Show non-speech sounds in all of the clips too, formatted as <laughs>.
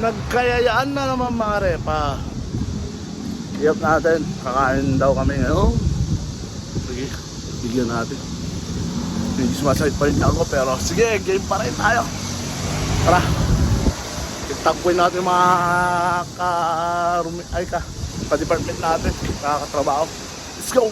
Nagkayayaan na naman mga repa. Iyap natin. Kakain daw kami ngayon. Sige, bigyan natin. Hindi sumasakit pa rin ako pero sige, game pa rin tayo. Tara. Itagpuin natin mga ka, ay ka, ka-department natin, kakatrabaho. Let's go!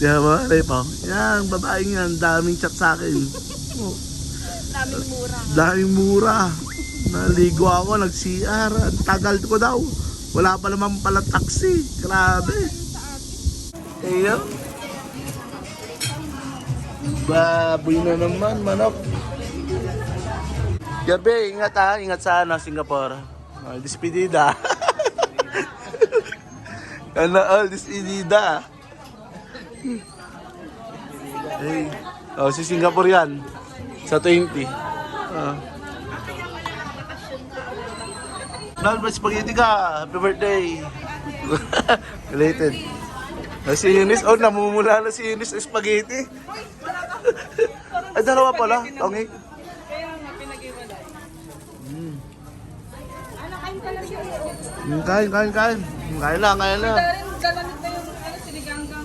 At yan mga repa, yan, babaeng yan, daming chat sa akin. Oh. <laughs> Daming mura. Daming mura. Naligo ako, nag-CR. Ang tagal ko daw. Wala pa naman pala taxi. Grabe. Ayan. Baboy na naman, manok. Gabi, ingat ha. Ingat sa ano, Singapore. Oh, despedida. <laughs> ano, all despedida. Hey. Oh, si Singapore yan. Sa 20. Ah. Nal, may spaghetti ka. Happy birthday. <laughs> Related. Ah, si Eunice, oh, namumula na si Eunice spaghetti. <laughs> Ay, dalawa pala. Okay. Kaya nga, pinag-iwalay. Ano, kain ka lang siya. Mm, Kain, kain, kain. Kain lang, kain lang. Dahil galamit na yung ano, siniganggang.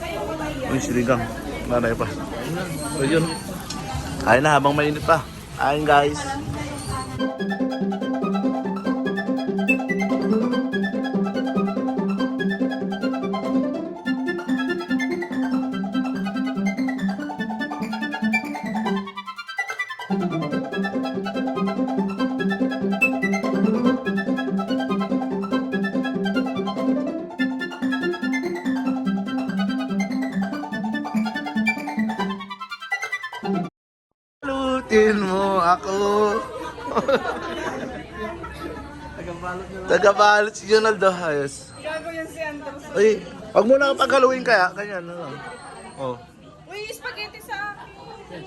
Kaya walay yan. Uy, siligang. Nanay pa. So, yun. Kain na habang mainit pa. Kain, guys. Tagabalot si Jonaldo Hayes. Gago yan si Andros. Uy, wag mo na paghaluin kaya. Ganyan, ano. Oh. Uy, spaghetti sa akin.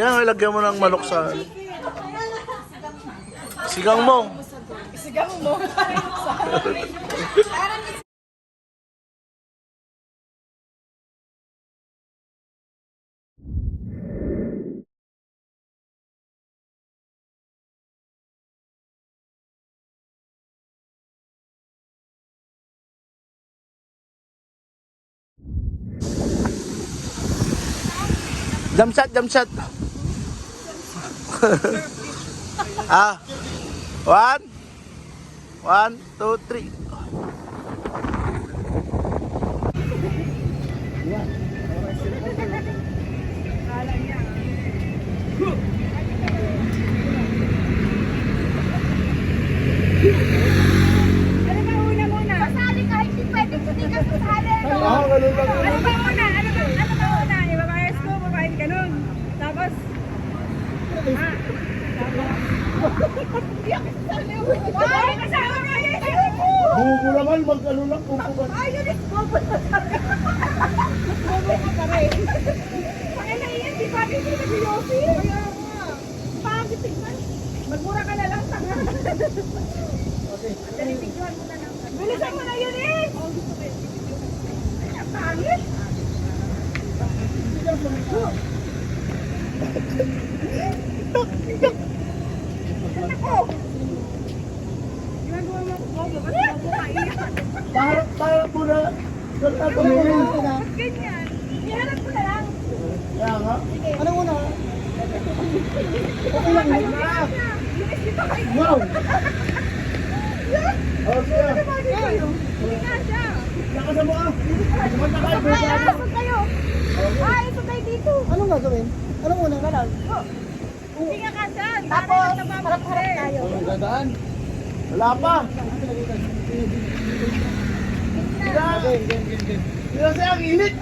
Yan, ilagyan mo ng manok sa... Sigang mo. isigaw mo. Jump shot, jump shot. ah. One. One, two, three. Ano ba una muna? Pasali ka, hindi pwede hindi ka pasali. Ano ba, ano ba una? Ibabayas ko, babayin ka nun. Tapos, ah, Ay, kasama ka yun! Bugo naman, mag-ano lang kung pumat. Ay, yun is bobo na Bobo ka pa rin. Pakila iyan, di ba? Hindi na si Yossi. Kaya nga. Pangit tignan. Magmura ka na lang, tanga. Okay. Dali, mo na lang. Bilisan mo na yun eh! Ang pangit. Ako! Ginagawa mo ako bobo. Ba't bobo ka iyan? Para, para po na. Ganda tumingin. Ba't ganyan? Iharap ko na lang. Kaya nga. Ano muna? Okay lang yun. Bilis dito kayo. Wow! Oh, siya. Hindi nga mo ah. Kumanta bebe. asod kayo. Ay, asod kayo dito. Anong gagawin? Ano muna? Ganon? Hindi nga kasya. Tapos, harap-harap tayo. Anong dadaan? Wala pa. Sila. Sila siya ang init.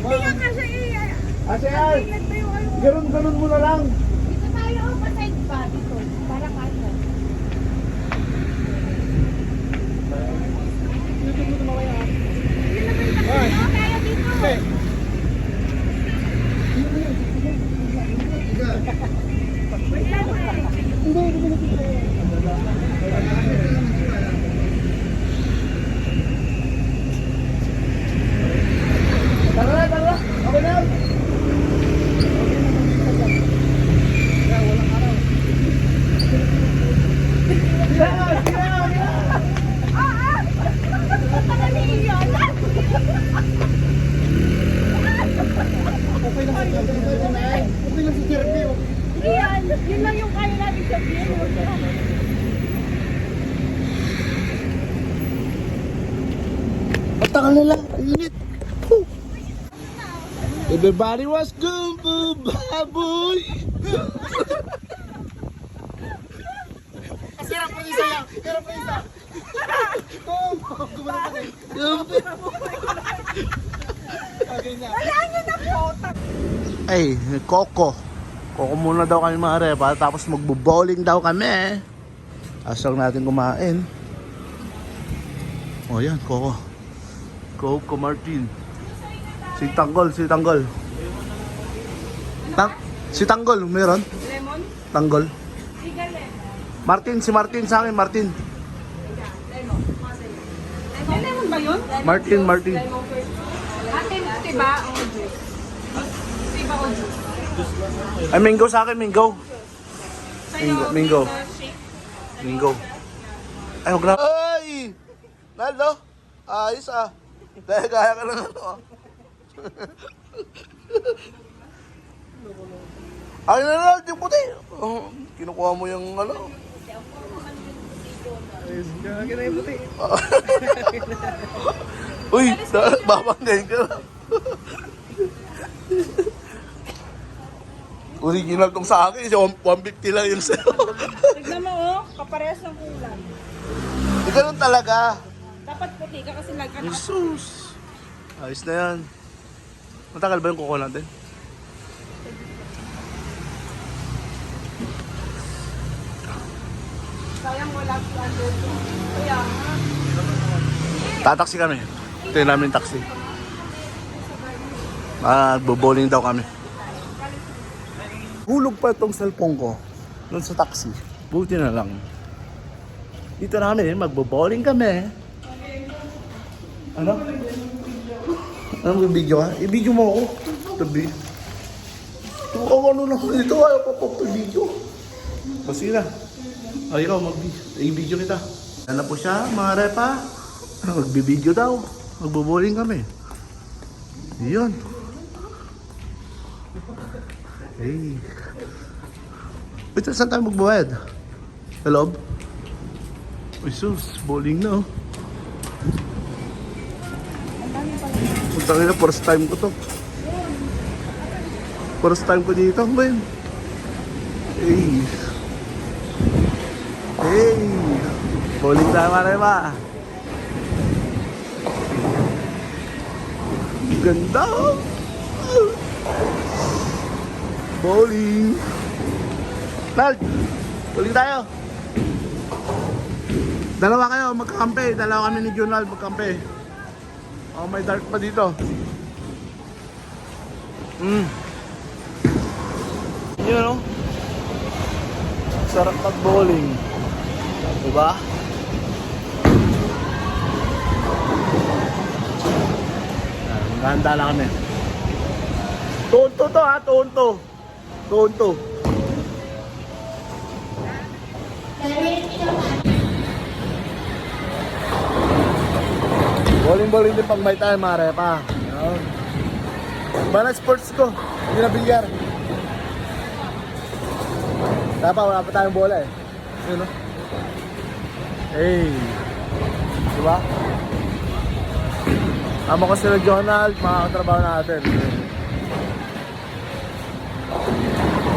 Hindi nga eh. Kasi tayo kayo. ganun-ganun mo na lang. Dito tayo. oh, Pasay ba? Dito. Para kasya. Yun na ba yung takbo? Tayo dito. Wait lang eh. Hindi, hindi, hindi. ah! Basta ka niiyan. Okay lang si Kirby. Okay lang si Kirby. oh. Iyan, yun lang yung kaya natin sabihin. Ang tagal nila. Init. Whew. Everybody was gumbo baboy. Hirap pa isa yan. Hirap pa isa. Oh, gumana pa rin. Gumbo. Okay na. Wala nyo na po. Ay, Coco. Coco muna daw kami mga repa. Tapos magbo-bowling daw kami. Asal natin kumain. O oh, yan, Coco. Coco Martin. Si Tanggol, si Tanggol. Si Tanggol, meron? Lemon? Tanggol. Siga lemon. Martin, si Martin sa akin, Martin. Lemon. May lemon ba yun? Martin, Martin. Ate, tiba o juice? Tiba o juice? Ay, Mingo sa akin, Mingo. Mingo, Mingo. Mingo. Ay, huwag na. Ay! Naldo? Ayos ah. Dahil kaya ka lang ano ah. <laughs> Ay, na na, yung puti. Oh, kinukuha mo yung ano. Gagawin na yung puti. Uy, babanggain ka na. Original tong sa akin, isa 150 lang yung sa'yo. Tignan mo oh, kaparehas ng kulay. Di ganun talaga. Dapat puti ka kasi nag Jesus. Ayos na yan. Matagal ba yung kuko natin? Sayang wala si under Kaya nga. Tataksi kami. Ito namin taxi. Magbo-bowling daw kami. Hulog pa itong cellphone ko nun sa taxi. Buti na lang. Dito namin, magbo-bowling kami. Ano? Ano mo video ka? I-video mo ako. Tabi. Ito ako ano naman dito. Ayaw pa pa video. Kasi Ay, ikaw, mag-video. I-video kita. Ano po siya, mga repa? Magbibideo daw. Magbo-bowling kami. Yun. Hey. Wait, saan tayo magbabayad? Sa? Uy, sus. Bowling na, oh. Punta na, first time ko to. First time ko dito? Hey. Hey. Bowling tayo, Marema. Ganda. Bowling. Nald, bowling tayo. Dalawa kayo, magkakampi. Dalawa kami ni Junal, magkampi. Oh, may dark pa dito. Mm. Yun, no? Sarap mag-bowling. Diba? Ganda lang kami. Tonto to ha, tonto. Tonto. Bowling bowling din pag may time, mare pa. Yun. Iba na sports ko. Hindi na bilyar. Dapat wala pa tayong bola eh. Yun no? Hey. Diba? Amo ko sila Jonald, mga katrabaho natin.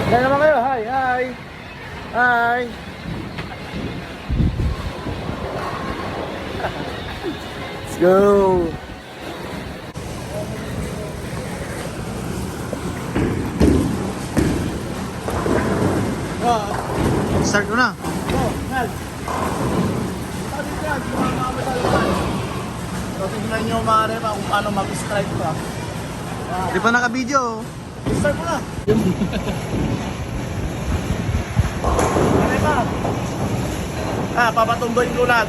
Kaya naman kayo, hi, hi. Hi. Let's go. Start ko na. Oh, Nal. So, tignan nyo mga rema kung paano mag-strike pa. Di pa naka-video. Start mo na. Rema. Ah, papatumboy ko lahat.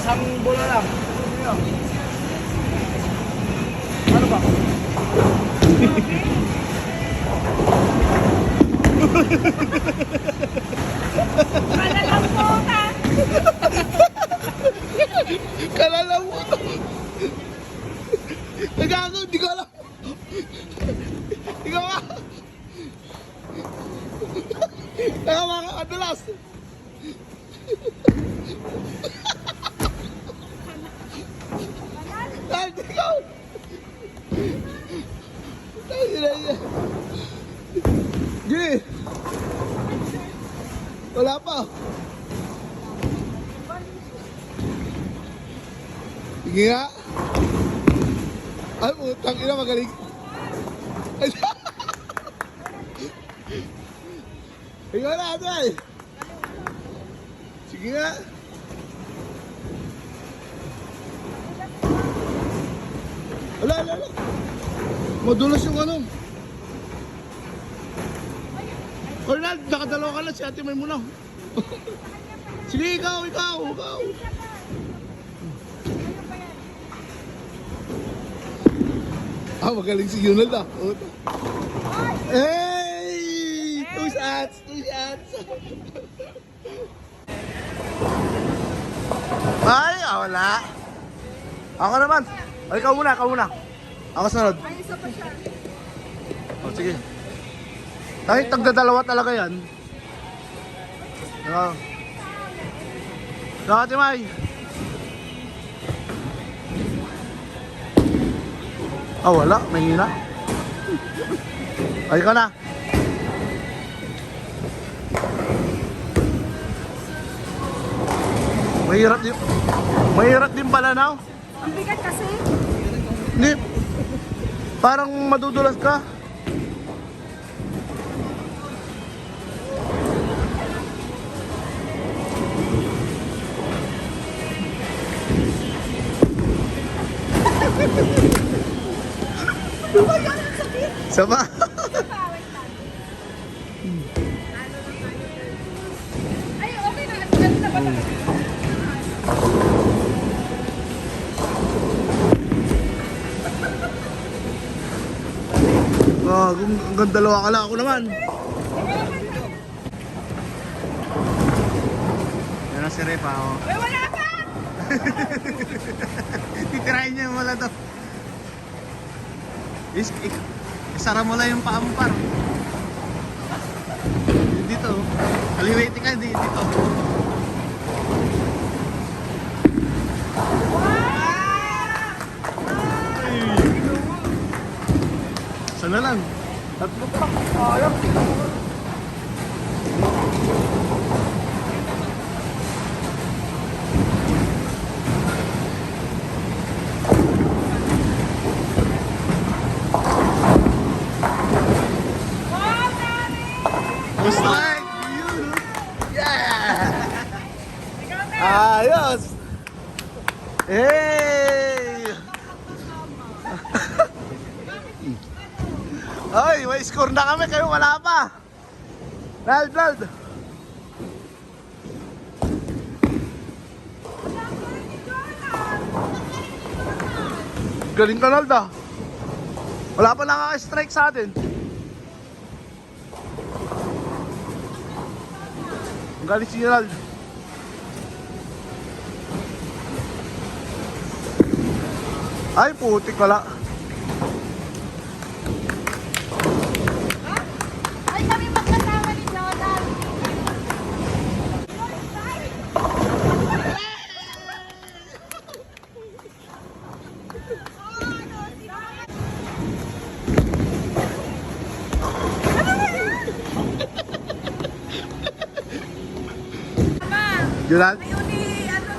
Isang bola lang. Ano ba? Kala lang po, <laughs> Kalala mo to. Nagago, di ko alam. Ikaw nga. Ikaw mga kadalas. Ay, ikaw. Ay, ay, ay. Gi. Wala pa. Sige nga. Ay, utang ina magaling. Ay, <laughs> Ikaw na, Adel. Sige nga. Wala, wala, wala. Madulas yung ano. Ronald, nakadalawa ka na si Ate May muna. <laughs> Sige, ikaw, ikaw, ikaw. Ah, magaling si Yunald ah. Oh. Hey! Two shots! Two shots! Ay, ah, wala. Ako naman. Ay, ikaw muna, ikaw muna. Ako sunod. Ay, isa pa siya. Oh, sige. Kahit tagdadalawa talaga yan. Oo. Ikaw, Ate May. Ah, wala. May hina. Ay, ka na. Mahirap din. Mahirap din pala now. Ang bigat kasi. Hindi. Parang madudulas ka. <laughs> Sama. Ay, okay na. Ano na ba? Ah, kung hanggang dalawa ka lang ako naman. Yan ang si Repa, oh. Ay, wala ka! <laughs> Titirahin niya yung wala daw. Is, ik, isara mo lang yung paa mo par. Dito. Kaliwete ka, di, dito. Sana lang. Tatlo pa. Sayang. Strike! Yun! Yeah! Ayos! Hey! Ay, may score na kami, kayo wala pa. Lald, Lald. Galing ka, Lald. Wala pa nakaka-strike sa atin. Ang galing si Lald. Ay, putik wala. Ay, Yun ni, ano.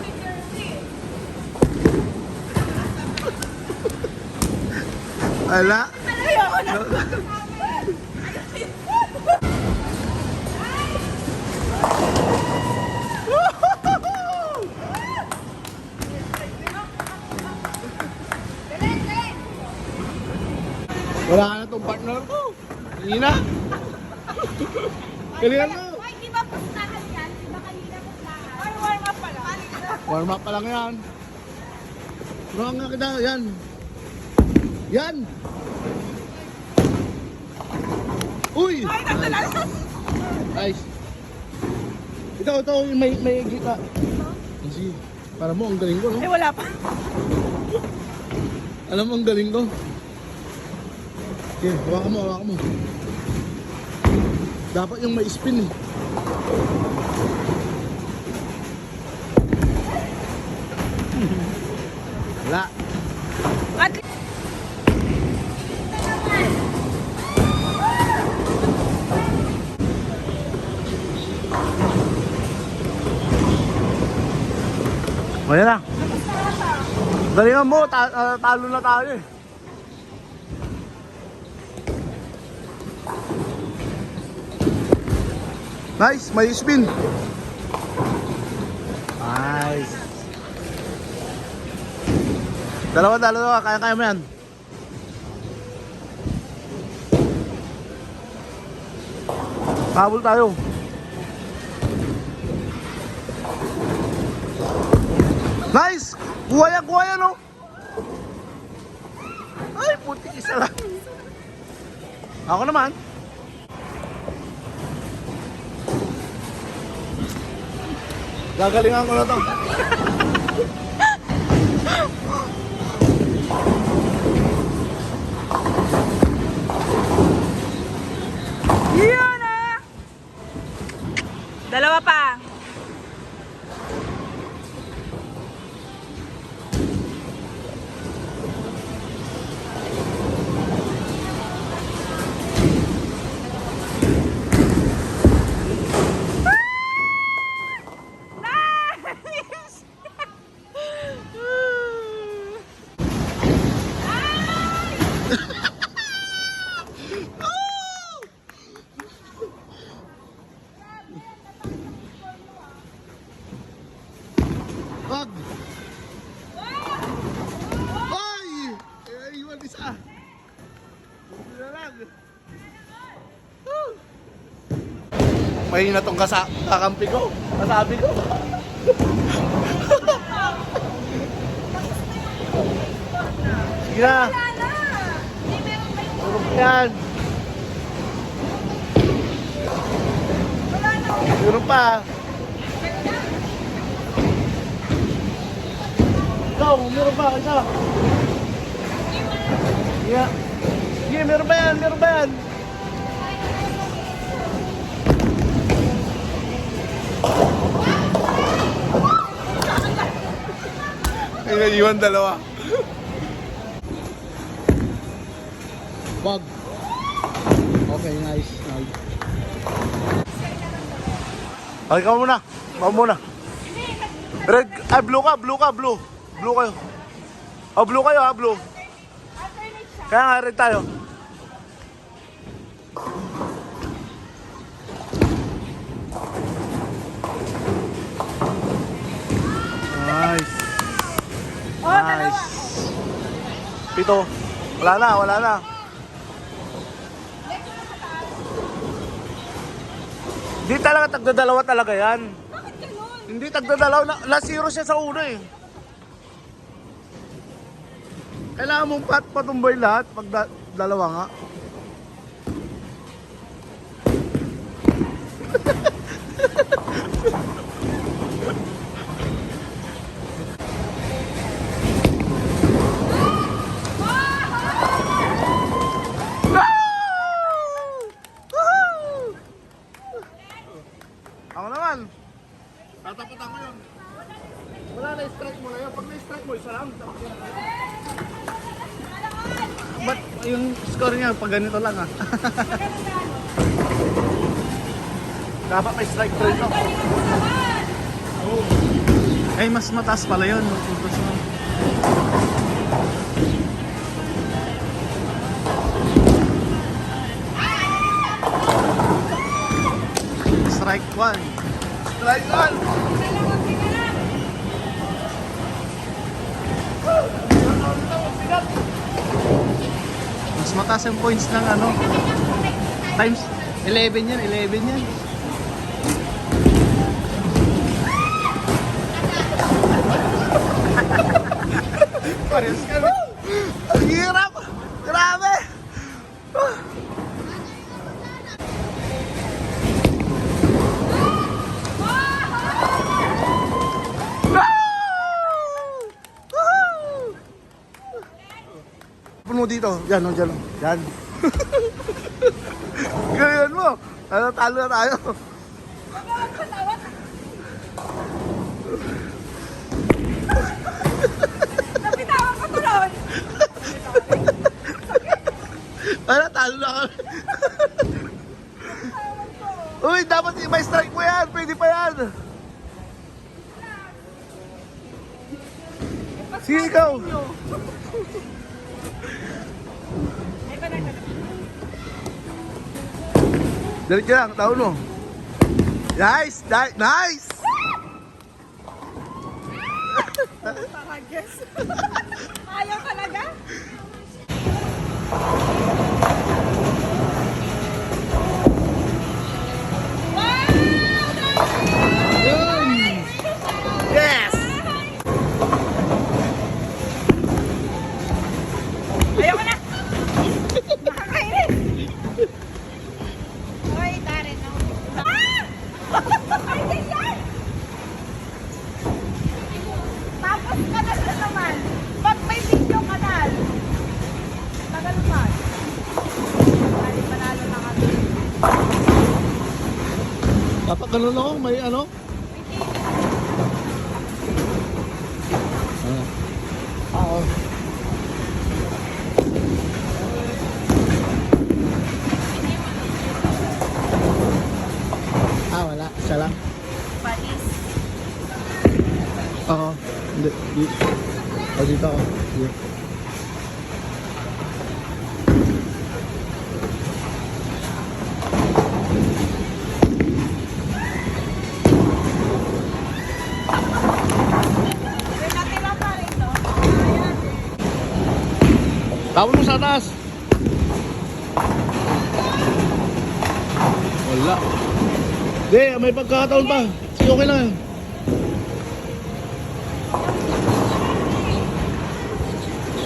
Ayoko na. Wala na tong partner ko. Hindi na. Galingan mo. Warm up pa lang yan. Wrong nga kita. Yan. Yan. Uy! Ay, nagdala. Nice. Ito, yung may, may gita. Sige. Para mo, ang galing ko, no? Eh, wala pa. Alam mo, ang galing ko. Okay, hawakan mo, hawakan mo. Dapat yung may spin eh. O yan na. Galingan mo, ta- ah, talo na tayo eh. Nice, may spin. Nice. Dalawa, dalawa, kaya-kaya mo yan. Habol tayo. Nice! Yan, oh! Ay, puti isa lang. Ako naman. Gagalingan ko na to. <laughs> Wag! Ay! Eh, iwan isa. Buti na lang. Mahina tong kasa kakampi ko. Kasabi ko. Sige na. Yan. Puro pa. Ikaw, meron ba? Isa. Yeah. Sige, meron ba yan? Meron ba yan? Ay, naiwan dalawa. Wag. Okay, nice. Nice. Okay, ikaw muna. Ikaw muna. Red, ay blue ka, blue ka, blue. Blue kayo. Oh, blue kayo ha, blue. Kaya nga, red tayo. Nice. Oh. Nice. Pito. Wala na, wala na. Hindi talaga tagdadalawa talaga yan. Hindi tagdadalaw na, na zero siya sa una eh. Kailangan mong pat patumbay lahat pag da- dalawa nga. Woo! Ako naman. Tataputan ko yun. Wala na, strike mo na yun. Pag na-strike mo, isa lang. Ba't yung score niya pag ganito lang ah? <laughs> Dapat may strike throw ito. Ay, mas mataas pala yun. Puntos mo. Strike one. Strike one. Mas mataas yung points ng ano. Times 11 yan, 11 yan. <laughs> Parehas ka. Ang hirap! Grabe! Dito. Yan, oh, dyan. oh. Yan. <laughs> Ganyan mo. Ano, talo na tayo. Napitawan ko tuloy. Ano, talo na kami. Uy, dapat may strike mo yan. Pwede pa yan. Sige, ikaw. Na. Diretso lang, taon mo. Nice! Nice! Nice! Pakages. <laughs> Ayaw talaga? Yes! Ayaw ko na! Nakakainis! Hoy, Darren, no? Ah! Ay, ganyan! Tapos kanal na naman. Ba't may video kanal? Tagal pa. Bali, panalo na kami. Dapat ganun ako, may ano? Tawon mo sa taas. Wala. Hindi, may pagkakataon pa. Sige, okay lang. yan.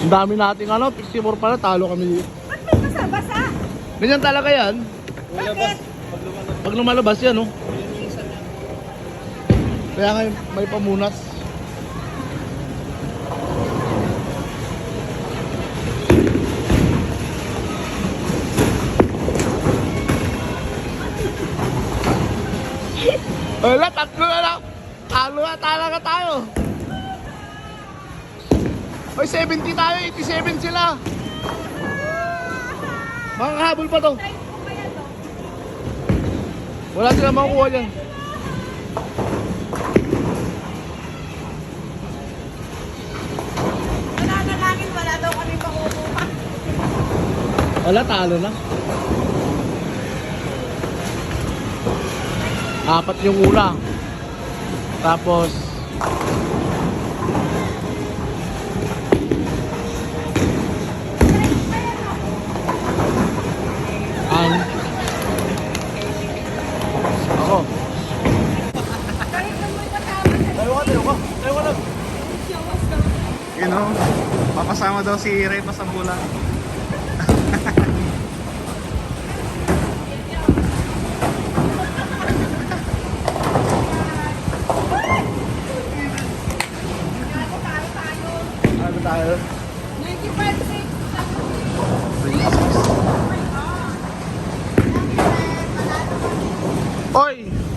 Ang dami nating ano, 64 pala, talo kami. Ba't may basa-basa? Ganyan talaga yan. Bakit? Pag lumalabas yan, oh. Kaya nga may pamunas. Wala, tatlo na lang. Talo na talaga tayo. Oy, 70 tayo, 87 sila. Makakahabol pa to. Wala sila makukuha dyan. Nananalangin, wala daw kami makukuha. Wala, talo na. Apat yung una. Tapos... Ang... Ako. Sa. You know, papasama daw si Ray Pasambulan. Ako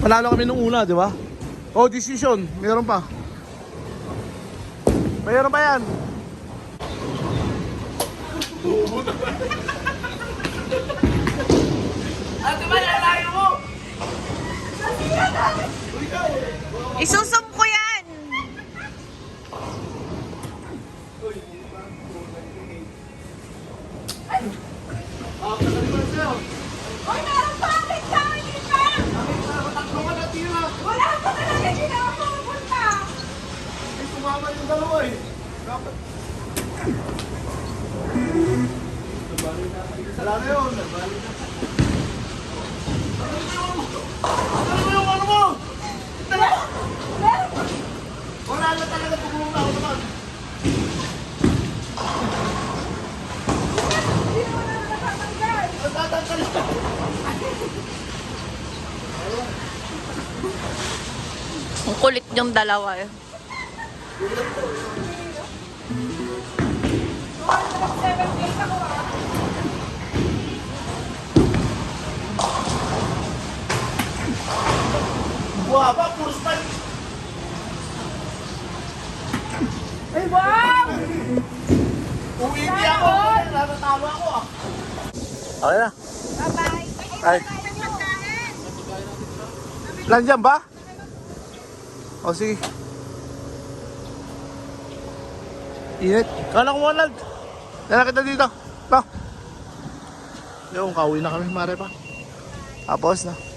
Panalo kami nung una, di ba? Oh, decision. Meron pa. Mayroon pa yan. Isusum itong dalawa eh. Wow, puro style. Ay, wow! Uwi niya ako. Natatalo ako ah. Okay na. Bye-bye. Ay. Landiyan ba? O sige. Init. Kala ko Ronald. Dala kita dito. Ito. Yung, kauwi na kami, mare pa. Tapos na.